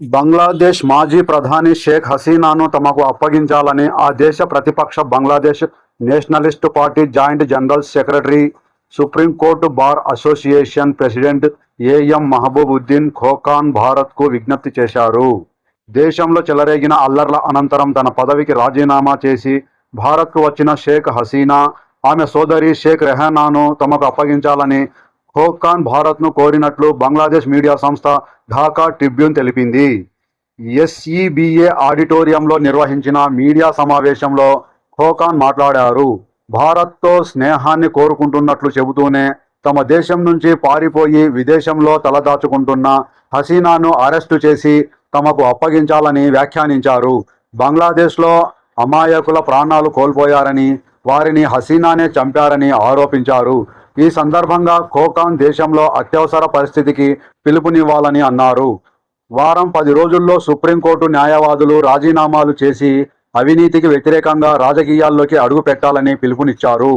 బంగ్లాదేశ్ మాజీ ప్రధాని షేక్ హసీనాను తమకు అప్పగించాలని ఆ దేశ ప్రతిపక్ష Bangladesh nationalist party joint general secretary supreme court bar association president AM Mahbubuddin Khokhan భారత్కు విజ్ఞప్తి చేశారు. దేశంలో చెలరేగిన అల్లర్ల అనంతరం తన పదవికి రాజీనామా చేసి భారత్కు వచ్చిన షేక్ హసీనా ఆమె సోదరి షేక్ రెహనాను తమకు అప్పగించాలని ఖోకాన్ భారత్ను కోరినట్లు బంగ్లాదేశ్ మీడియా సంస్థ ఢాకా ట్రిబ్యూన్ తెలిపింది. ఎస్ఈబిఏ ఆడిటోరియంలో నిర్వహించిన మీడియా సమావేశంలో ఖోకాన్ మాట్లాడారు. భారత్తో స్నేహాన్ని కోరుకుంటున్నట్లు చెబుతూనే తమ దేశం నుంచి పారిపోయి విదేశంలో తలదాచుకుంటున్న హసీనాను అరెస్టు చేసి తమకు అప్పగించాలని వ్యాఖ్యానించారు. బంగ్లాదేశ్లో అమాయకుల ప్రాణాలు కోల్పోయారని వారిని హసీనానే చంపారని ఆరోపించారు. ఈ సందర్భంగా కోకాన్ దేశంలో అత్యవసర పరిస్థితికి పిలుపునివ్వాలని అన్నారు. వారం పది రోజుల్లో సుప్రీంకోర్టు న్యాయవాదులు రాజీనామాలు చేసి అవినీతికి వ్యతిరేకంగా రాజకీయాల్లోకి అడుగు పెట్టాలని పిలుపునిచ్చారు.